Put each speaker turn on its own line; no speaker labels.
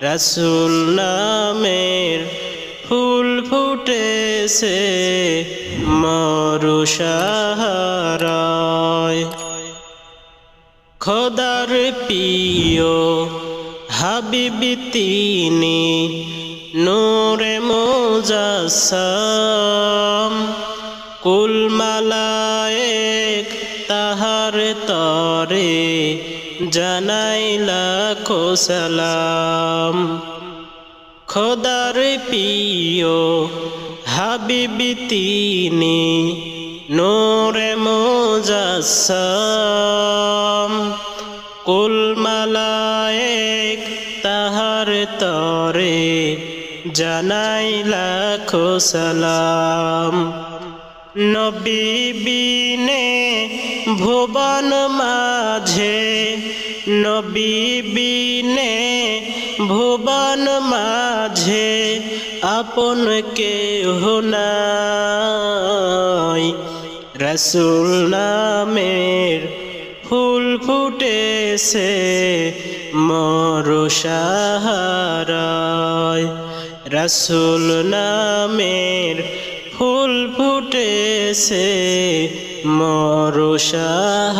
রসুল নামের ফুল ফুটেছে মরুষাহারায় খোদার প্রিয় হাবিবি তিনি নূরে মোজাসাম কুল মালায়েক তাহার তরে জানাইলা সালাম। খোদার প্রিয় হাবিবি তিনি নূরে মোজাসাম কুল মালায়েক তাহার তরে জানাইলা লাখো সালাম। নবী বিনে ভুবন মাঝে নবী বিনে ভুবন মাঝে আপন কেহ নাই। রসুল নামের ফুল ফুটেছে মরুষাহারায় রসুল নামের ফুল ফুটেছে মরুষাহারায়